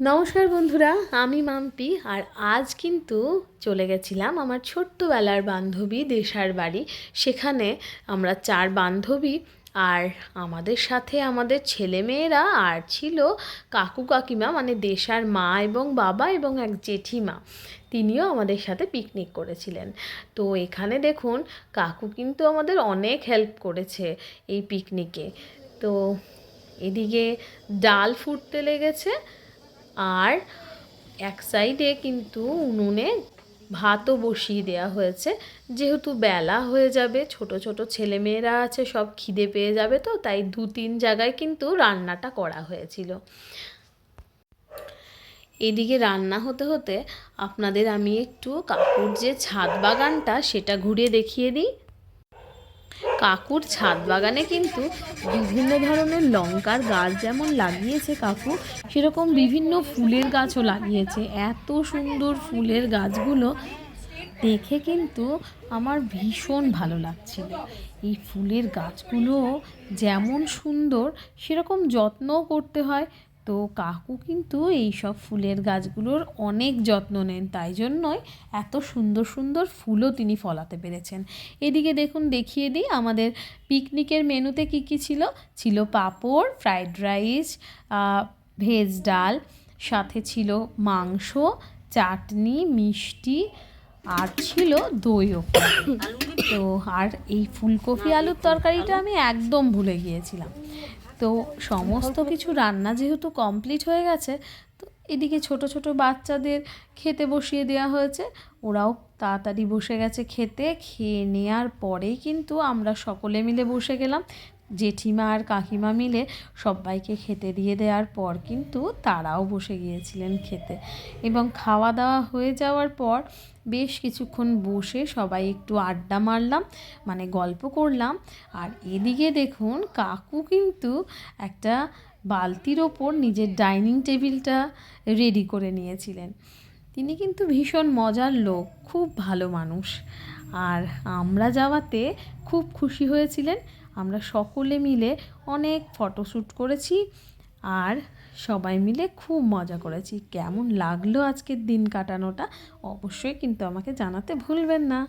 নমস্কার বন্ধুরা, আমি মাম্পি আর আজ কিন্তু চলে গেছিলাম আমার ছোট্টবেলার বান্ধবী দেশার বাড়ি। সেখানে আমরা চার বান্ধবী আর আমাদের সাথে আমাদের ছেলেমেয়েরা আর ছিল কাকু কাকিমা মানে দেশার মা এবং বাবা এবং এক জেঠিমা। তিনিও আমাদের সাথে পিকনিক করেছিলেন। তো এখানে দেখুন, কাকু কিন্তু আমাদের অনেক হেল্প করেছে এই পিকনিকে তো এদিকে ডাল ফুটতে লেগেছে আর এক সাইডে কিন্তু উনুনে ভাতও বসিয়ে দেওয়া হয়েছে। যেহেতু বেলা হয়ে যাবে, ছোট ছোট ছেলেমেয়েরা আছে, সব খিদে পেয়ে যাবে তো, তাই দু তিন জায়গায় কিন্তু রান্নাটা করা হয়েছিল। এদিকে রান্না হতে হতে আপনাদের আমি একটু কাকুর যে ছাদ বাগানটা, সেটা ঘুরে দেখিয়ে দিই। কাকুর ছাদ বাগানে কিন্তু বিভিন্ন ধরনের লঙ্কার গাছ যেমন লাগিয়েছে কাকু, সেরকম বিভিন্ন ফুলের গাছও লাগিয়েছে। এত সুন্দর ফুলের গাছগুলো দেখে কিন্তু আমার ভীষণ ভালো লাগছিল। এই ফুলের গাছগুলো যেমন সুন্দর, সেরকম যত্নও করতে হয় তো কাকু কিন্তু এই সব ফুলের গাছগুলোর অনেক যত্ন নেন, তাই জন্যই এত সুন্দর সুন্দর ফুলও তিনি ফলাতে পেরেছেন। এদিকে দেখুন, দেখিয়ে দিই আমাদের পিকনিকের মেনুতে কী কী ছিল? ছিল পাঁপড়, ফ্রাইড রাইস ভেজ ডাল, সাথে ছিল মাংস, চাটনি, মিষ্টি, আর ছিল দইও তো আর এই ফুলকপি, আলুর তরকারিটা আমি একদম ভুলে গিয়েছিলাম। তো সমস্ত কিছু রান্না যেহেতু কমপ্লিট হয়ে গেছে, তো এদিকে ছোট ছোট বাচ্চাদের খেতে বসিয়ে দেওয়া হয়েছে। ওরাও তাড়াতাড়ি বসে গেছে খেতে, খেয়ে নেওয়ার পরেই কিন্তু আমরা সকলে মিলে বসে গেলাম। জেঠিমা আর কাকিমা মিলে সবাইকে খেতে দিয়ে দেওয়ার পর কিন্তু তারাও বসে গিয়েছিলেন খেতে। এবং খাওয়া দাওয়া হয়ে যাওয়ার পর বেশ কিছুক্ষণ বসে সবাই একটু আড্ডা মারলাম মানে গল্প করলাম। আর এদিকে দেখুন, কাকু কিন্তু একটা বালতির ওপর নিজের ডাইনিং টেবিলটা রেডি করে নিয়েছিলেন। তিনি কিন্তু ভীষণ মজার লোক, খুব ভালো মানুষ। আর আমরা যাওয়াতে খুব খুশি হয়েছিলেন। আমরা সকলে মিলে অনেক ফটোশ্যুট করেছি আর সবাই মিলে খুব মজা করেছি। কেমন লাগল আজকের দিন কাটানোটা? অবশ্যই কিন্তু আমাকে জানাতে ভুলবেন না।